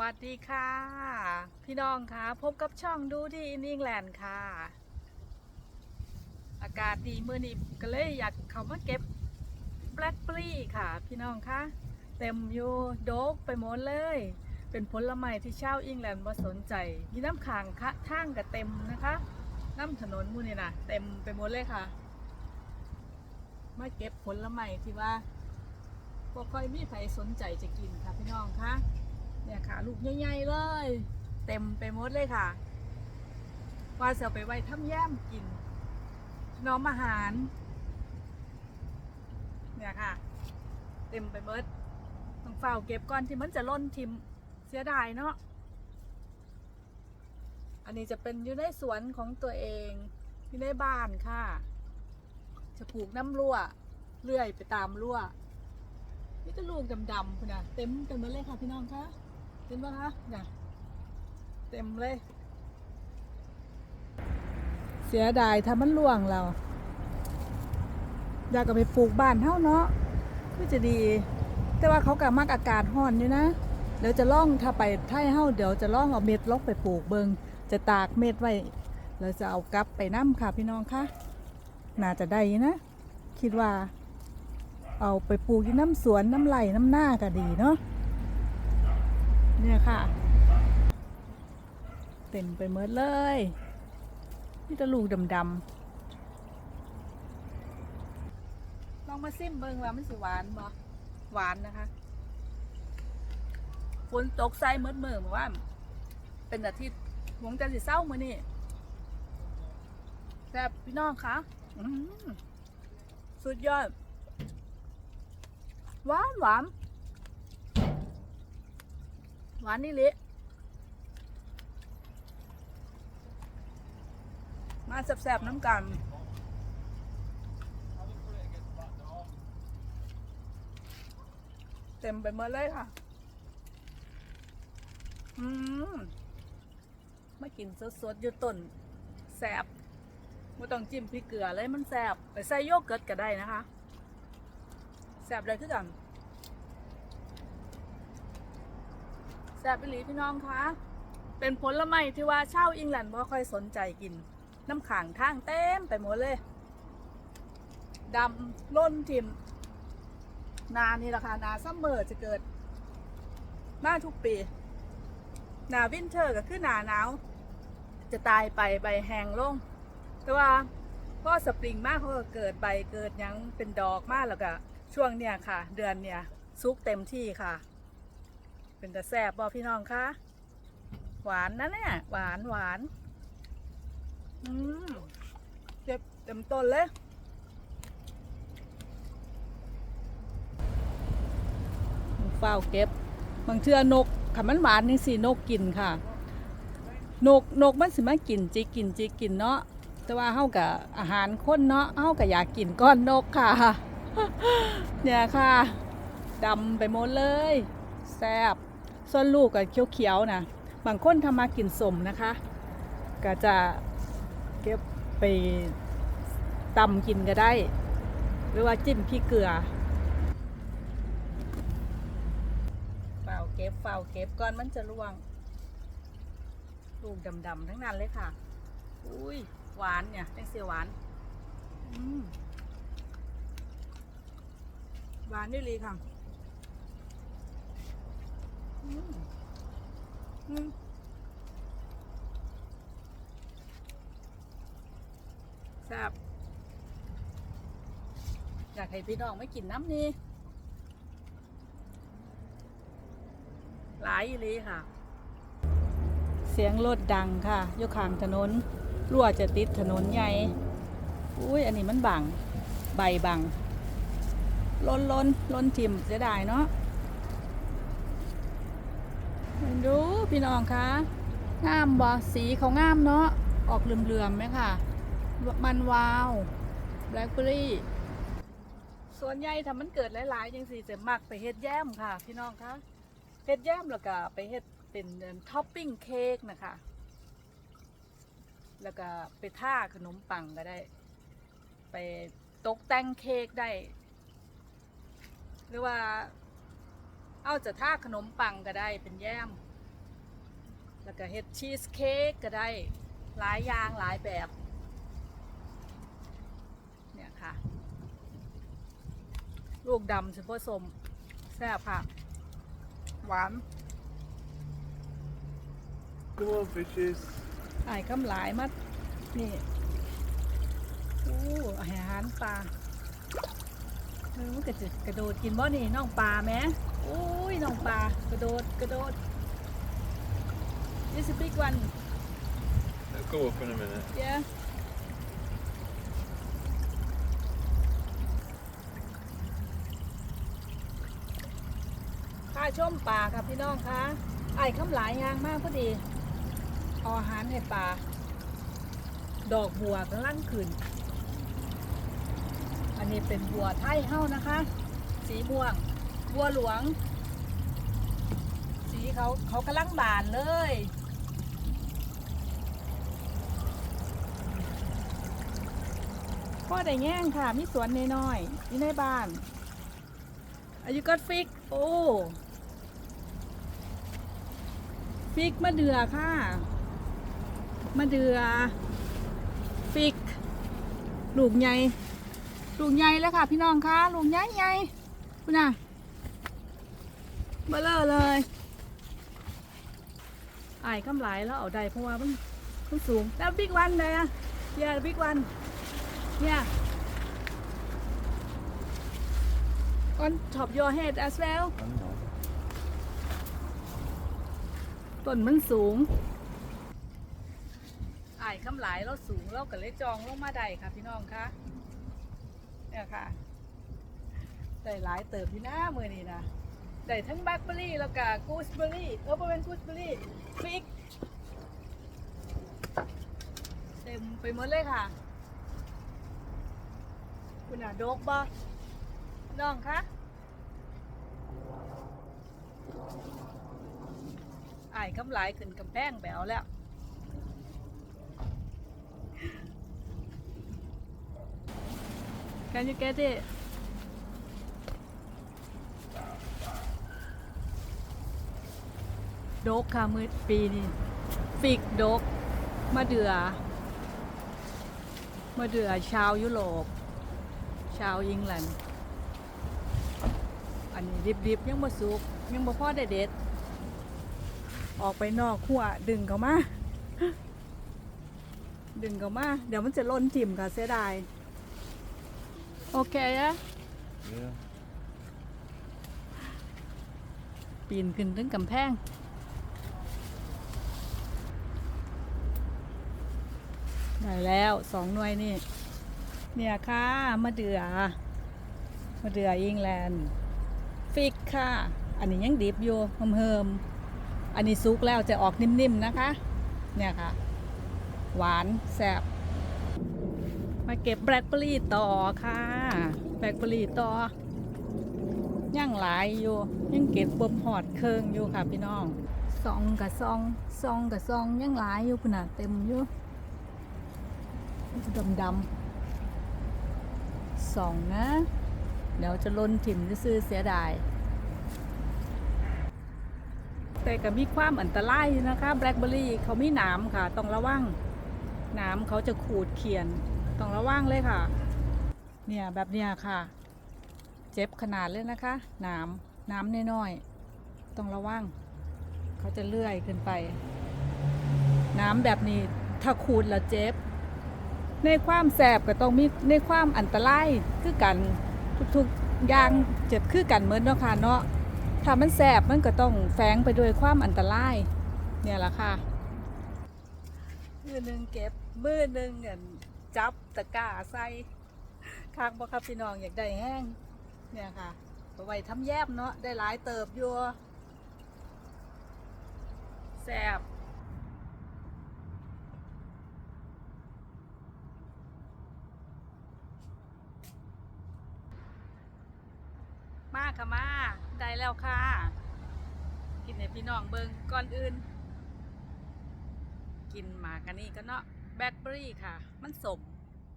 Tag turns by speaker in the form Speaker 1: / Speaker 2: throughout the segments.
Speaker 1: วัสดีค่ะ พี่น้องค่ะพบกับช่องดูดีอินอิงแลนด์ค่ะ อากาศดีเมื่อนี้ก็เลยอยากเขามาเก็บแบล็คเบอรี่ค่ะ พี่น้องคะเต็มอยู่โดกไปหมดเลย เป็นผลไม้ที่ชาวอิงแลนด์ว่าสนใจ มีน้ำขางคะทางกับเต็มนะคะ น้ำถนนมูนี่นะเต็มไปหมดเลยค่ะ มาเก็บผลไม้ที่ว่าบ่ค่อยมีใครสนใจจะกินค่ะพี่น้องคะ เนี่ยค่ะ ลูกใหญ่ๆเลย เต็มไปหมดเลยค่ะ ว่าจะเอไปไว้ทำแย้มกิน น้อมอาหาร เนี่ยค่ะ เต็มไปหมดต้องเฝ้าเก็บก่อนที่มันจะล่นทิมเสียดายเนาะอันนี้จะเป็นอยู่ในสวนของตัวเองอยู่ในบ้านค่ะ จะปลูกน้ำรั่วเลื่อยไปตามรั่วนี่จะลูกดำๆคุณนะเต็มเต็มหมดเลยค่ะพี่น้องคะ ห็นปะคะน่ะเต็มเลย เสียดายถ้ามันล่วงเรา อยากเอาไปปลูกบ้านเท่าเนาะก็จะดี แต่ว่าเขากะมักอากาศร้อนอยู่นะ เดี๋ยวจะล่องถ้าไปไท่เฮาเดี๋ยวจะล่องเอาเม็ดลกไปปลูกเบิงจะตากเม็ดไว้แล้วจะเอากลับไปน้ำค่ะพี่น้องคะน่าจะได้นะ คิดว่า เอาไปปลูกที่น้ำสวนน้ำไหลน้ำหน้าก็ดีเนาะ เนี่ยค่ะ เต็มไปหมดเลยนี่ตะลูกดำๆลองมาซิมเบิ่งว่ามันสิหวานบ่หวานนะคะฝนตกใส่เมืดมือเมื่อว่า เป็นอาทิตย์หวงจะสิเศร้ามือนี่แซ่บพี่น้องคะอื้อหือสุดยอด หวานหวาน หวานนี่เละมาแสบๆน้ำกันเต็มไปหมดเลยค่ะ อืมมากินสดๆอยู่ต้นแสบไม่ต้องจิ้มพริกเกลือเลยมันแสบไปใส่โยเกิร์ตก็ได้นะคะ แสบเลยคือกัน แสบไปหลีพี่น้องคะเป็นผลไม้ที่ว่าชาวอังกฤษบ่ค่อยสนใจกิน น้ำขังทางเต็มไปหมดเลยดำล้นทิมนานี่แหละค่ะนาซัมเมอร์จะเกิด มาทุกปี นาวินเทอร์ก็คือหนาหนาว จะตายไปใบแห้งลง แต่ว่าพอสปริงมากเขาก็เกิดใบเกิดยังเป็นดอกมากแล้วก็ช่วงเนี้ยค่ะ เดือนเนี้ยซุกเต็มที่ค่ะ เป็นแต่แซ่บบอพี่น้องคะหวานนะเนี่ยหวานหวานอืมเจ็บเต็มต้นเลยเฝ้าเก็บบางเทื่อนกขมันหวานนี่สินกกินค่ะ นกนกมันสิมากินจิกินจิกินเนาะแต่ว่าเฮากับอาหารคนเนาะเฮาก็อยากกินก้อนนกค่ะ เนี่ยค่ะดำไปหมดเลย แซ่บ ส่วนลูกก็เขียวๆนะบางคนทำมากินสมนะคะ ก็จะเก็บไปตำกินก็ได้ หรือว่าจิ้มพริกเกลือเฝ้าเก็บเฝ้าเก็บก่อนมันจะร่วง ลูกดำๆทั้งนั้นเลยค่ะ อุ้ยหวานเนี่ยแตงเสียหวานหวานนี่เลยค่ะ แซ่บอยากให้พี่น้องไม่กินน้ำนี่หลายอีหลีค่ะ เสียงรถดังค่ะยู่ข้างถนนรั่วจะติดถนนใหญ่ อุ้ย อันนี้มันบัง ใบบังล้นล้นล้นทิมเสียดายเนาะ ดูพี่น้องคะงามบ่สีเขางามเนาะออกเหลื่อมๆไหมค่ะ มันวาวแบล็คเบอรี่ส่วนใหญ่ถ้ามันเกิดหลายๆยังสีจะมักไปเฮ็ดแย้มค่ะ พี่น้องคะเฮ็ดแย้มแล้วก็ไปเฮ็ดเป็นท็อปปิ้งเค้กนะคะ แล้วก็ไปท่าขนมปังก็ได้ ไปตกแต่งเค้กได้ หรือว่า เอาจะท่าขนมปังก็ได้เป็นแย้มแล้วก็เฮ็ดชีสเค้กก็ได้หลายอย่างหลายแบบ เนี่ยค่ะ ลูกดำเฉพาะสมแซ่บค่ะ หวาน
Speaker 2: Come on, fishes.
Speaker 1: ไอ้ายคำหลายมัดนี่อู้อาหารปลาเออมันก็จะกระโดดกินบ่นี่น้องปลาแหม อุ้ยน้องปลากระโดดกระโดด This is a big one
Speaker 2: It'll go up in a minute.
Speaker 1: yeah ค่าชมปลาครับพี่น้องคะไอ้ายคำหลายยางมากพอดีเอาอาหารให้ปลาดอกบัวกำลังขึ้น อันนี้เป็นบัวไทยเฮ้านะคะ สีม่วง บัวหลวง สีเขาเขากำลังบานเลยพ่อได้แง่งค่ะ มีสวนน้อยๆอยู่ในบ้าน อายุก็ฟิก โอ้ฟิกมะเดือค่ะมะเดือ ฟิก ลูกใหญ่ ลูกใหญ่แล้วค่ะ พี่น้องคะลูกใหญ่ใหญ่คุณน่ะ เบลอเลยไอ้ายคำหลแล้วเอาได้เพราะว่ามันมันสูง แล้วบิ๊กวันเลยอะเย yeah, big one yeah on top your head as well ต้นมันสูงไอ้ายคำหลายเราสูงเราก็เลยจองลงมาได้ค่ะพี่น้องคะเนี่ยค่ะได้หลายเติบอยู่นะมือนี้นะ ได้ทั้งแบล็คเบอร์รี่แล้วก็กูสเบอร์รี่เออเป็นกูสเบอร์รี่ฟิกเต็มไปหมดเลยค่ะ คุณอะโดกบอน้องคะไอ้ายกำไรขึ้นกำแพงแบวแล้ว Can you get it? กค่ะมือปีนี้ฟิกโดกมะเดือมะเดือชาวยุโรปชาวอังกฤษอันนี้ดิบๆยังบ่สุก ยังบ่พอได้เด็ด ออกไปนอกหัวดึงเขามา ดึงเขามา เดี๋ยวมันจะล่นถิ่มค่ะเสียดาย โอเคอะ
Speaker 2: Yeah.
Speaker 1: ปีนขึ้นถึงกำแพง ได้แล้วสองหน่วยนี่ เนี่ยค่ะมะเดือมะเดืออิงแลนด์ฟิกค่ะ อันนี้ยังดิบอยู่เฮิมๆอันนี้ซุกแล้วจะออกนิ่มๆนะคะ เนี่ยค่ะ หวานแซ่บมาเก็บแบล็คเบอร์รี่ต่อค่ะ แบล็คเบอร์รี่ต่อยังหลายอยู่ ยังเก็บบ่มหอดเคิงอยู่ค่ะพี่น้องซองกับซองซองกับซองยังหลายอยู่ขนาดเต็มอยู่ ดำดำๆสองนะ เดี๋ยวจะล้นถิ่มจะซื้อเสียดาย แต่ก็มีความอันตรายนะคะแบล็คเบอร์รี่เขามีหนามค่ะ ต้องระวังหนามเขาจะขูดเขียน ต้องระวังเลยค่ะ เนี่ยแบบเนี้ยค่ะ เจ็บขนาดเลยนะคะน้ำน้ำน้อยๆ ต้องระวัง เขาจะเลื่อยขึ้นไป น้ำแบบนี้ถ้าขูดแล้วเจ็บ ในความแสบก็ต้องมีในความอันตรายคือกันทุกๆอย่างเจ็บคือกันเหมือนเนาะค่ะเนาะถ้ามันแสบมันก็ต้องแฝงไปด้วยความอันตรายเนี่ยแหละค่ะมือหนึ่งเก็บมือหนึ่งเนี่ยจับตะกร้าใส่ข้างบ่ครับพี่น้องอยากได้แห้งเนี่ยค่ะเอาไว้ทำแยบเนาะได้หลายเติบอยู่แซ่บ มาค่ะมาได้แล้วค่ะ กินให้พี่น้องเบิงก่อนอื่น กินหมากอันนี้ก็เนาะแบล็คเบอร์รี่ค่ะ มันสม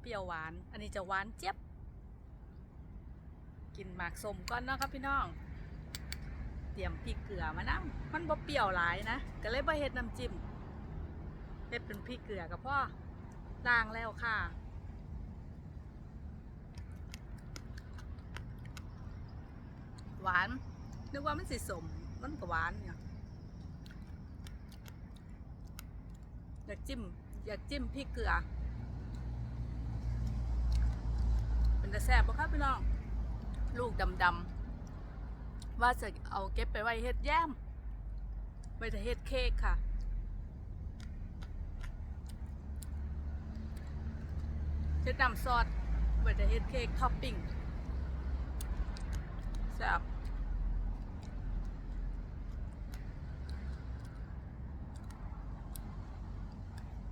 Speaker 1: เปรี้ยวหวาน อันนี้จะหวานเจี๊ยบ กินหมากสมก่อนเนาะครับพี่น้อง เตรียมพริกเกลือมานํมันบ่เปรี้ยวหลายนะก็เลยบ่เฮ็ดน้ำจิ้มเฮ็ดเป็นพริกเกลือกับพ่อล้างแล้วค่ะ หวาน นึกว่ามันสิสมมันก็หวานเนี่ยอยากจิ้ม อยากจิ้มพริกเกลือ เป็นตะแซ่บปะครับพี่น้อง ลูกดำๆว่าจะเอาเก็บไปไว้เฮ็ดแย้มไว้จะเฮ็ดเค้กค่ะเฮ็ดน้ำซอสไว้จะเฮ็ดเค้กท็อปปิ้งแซ่บ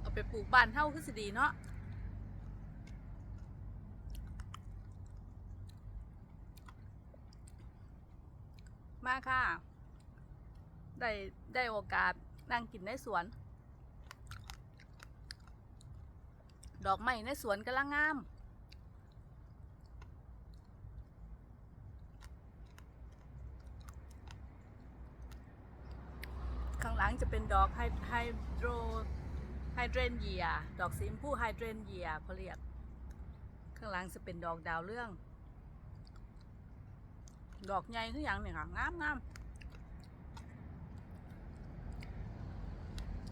Speaker 1: เอาไปปลูกบ้านเฮาคือสิดีเนาะมาค่ะ ได้ได้โอกาสนั่งกินในสวน ดอกไม้ในสวนกำลังงามข้างหลังจะเป็นดอกไฮไฮโดร ไฮเดรนเยีย ดอกสีชมพูไฮเดรนเยียเขาเรียก ข้างหลังจะเป็นดอกดาวเรื่อง ดอกใหญ่คืออย่างเนี่ยค่ะงามงาม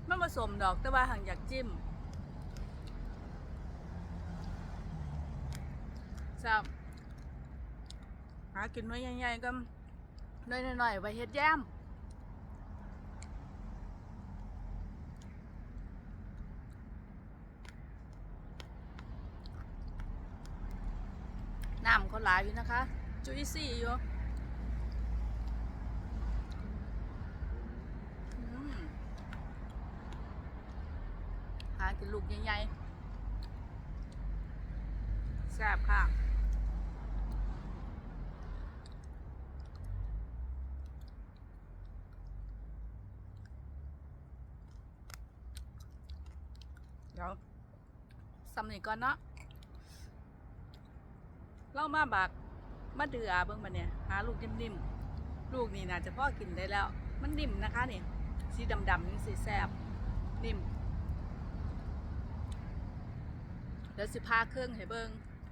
Speaker 1: มันผสมดอกแต่ว่าห่างอยากจิ้มจับหากินน้อยใหญ่ๆก็น้อยหน่อยๆไว้เฮ็ดแย้มน้ำเขาห ลายอยู่นะคะ จุยซี่อยู่หากินลูกใหญ่ๆแซ่บค่ะเดี๋ยวสำนีก่อนเนาะ เล่ามาบักมาเดือเบิ่งมาเนี่ยหาลูกนิ่มๆลูกนี่น่าจะพ่อกินได้แล้ว มันนิ่มนะคะนี่สีดำๆนี่สีแซบนิ่มเดี๋ยวสิพาเครื่องให้เบิ่ง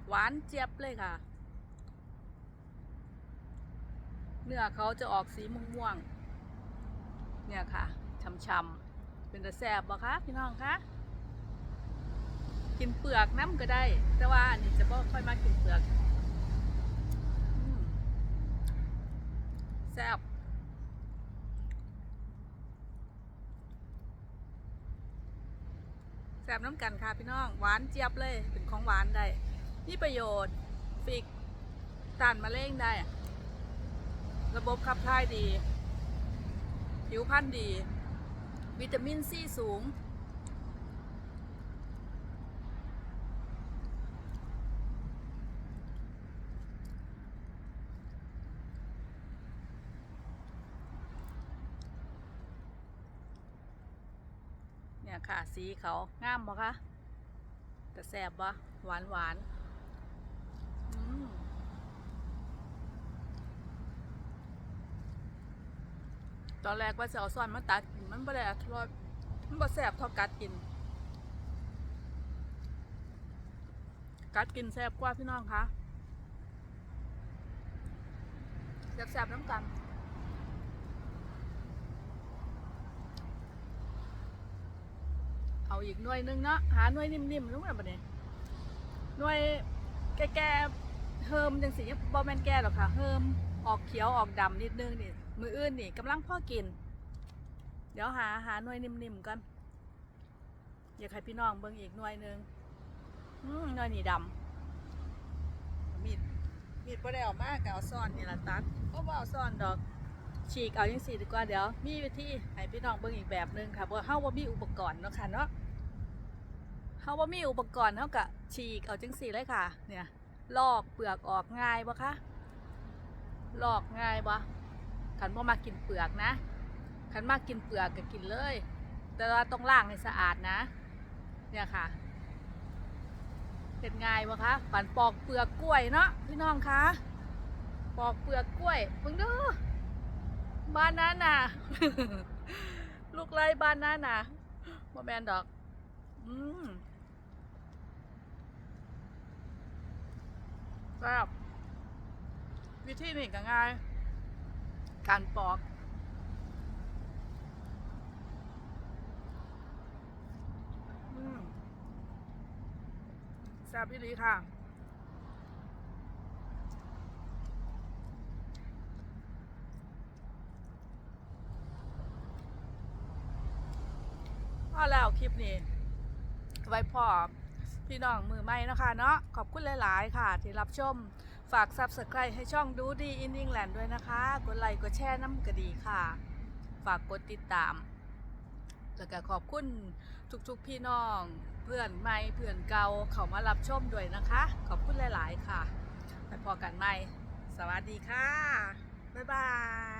Speaker 1: หวานเจี๊ยบเลยค่ะ เนื้อเขาจะออกสีม่วงๆเนี่ยค่ะช่ำๆเป็นตะแซบบ่คะพี่น้องคะกินเปลือกน้ำก็ได้ แต่ว่าอันนี้จะบ่ค่อยมากินเปลือก อืมแซ่บแซ่บน้ำกันค่ะพี่น้อง หวานเจี๊ยบเลยเป็นของหวานได้มีประโยชน์ฟิกต้านมะเร็งได้ ระบบขับถ่ายดี ผิวพรรณดี วิตามินซีสูง เนี่ยค่ะสีเขางามบ่คะแต่แสบบ่หวานหวานตอนแรกว่าจะเอาซ่อนมาตัดกินมันบ่ได้อร่อยมันบ่แสบเท่ากัดกิน กัดกินแสบกว่าพี่น้องคะแสบๆน้ำกัน เอาอีกหน่วยนึงเนาะหาหน่วยนิ่มๆรู้ไหมบัดนี้หน่วยแก่ๆเฮิมจังสีบอแมนแก่หรอกค่ะ เฮิมออกเขียวออกดำนิดนึงนี่มืออื่นนี่กำลังพ่อกิน เดี๋ยวหาหาหน่วยนิ่มๆก่อนอยากให้พี่น้องเบิ่งอีกหน่วยนึงอืมหน่วยนี่ดำมีดมีดบ่ได้เออกมากก็เอาซ่อนนี่ละตัดก็บ่เอาซ่อนดอก ฉีกเอาจังสี่ดีกว่าเดี๋ยว มีวิธีให้พี่น้องเบิ่งอีกแบบหนึงค่ะเพราะเฮาบ่มีอุปกรณ์เนาะค่ะเนาะเฮาบ่มีอุปกรณ์เฮาก็ฉีกเอาจังสี่เลยค่ะ เนี่ย ลอกเปลือกออกง่ายบ่คะลอกง่ายบ่คันบ่มากินเปลือกนะคันมากินเปลือกก็กินเลย แต่ว่าต้องล้างให้สะอาดนะ เนี่ยค่ะเป็นง่ายบ่คะปันปอกเปลือกกล้วยเนาะพี่น้องคะ ปอกเปลือกกล้วยเบิ่งดู บ้านนั้นน่ะลูกไล่บ้านนั้นน่ะบ่แมนดอก อืมแบบวิธีนี่ก็ง่าย การปอก อืมแซ่บพี่ลีค่ะ พอแล้วคลิปนี้ ไว้พอพี่น้องมือใหม่นะคะเนาะขอบคุณหลาย ๆ ค่ะ ที่รับชมฝาก Subscribe ให้ช่องดูดีอิน n ิงแลนด์ด้วยนะคะ กดไลค์กดแชร์น้ำกระดีค่ะ ฝากกดติดตาม แล้วก็ขอบคุณทุก ๆ พี่น้อง เพื่อนใหม่เพื่อนเก่าเขามารับชมด้วยนะคะ ขอบคุณหลาย ๆ ค่ะไปพอกันใหม่ สวัสดีค่ะ บ๊ายบาย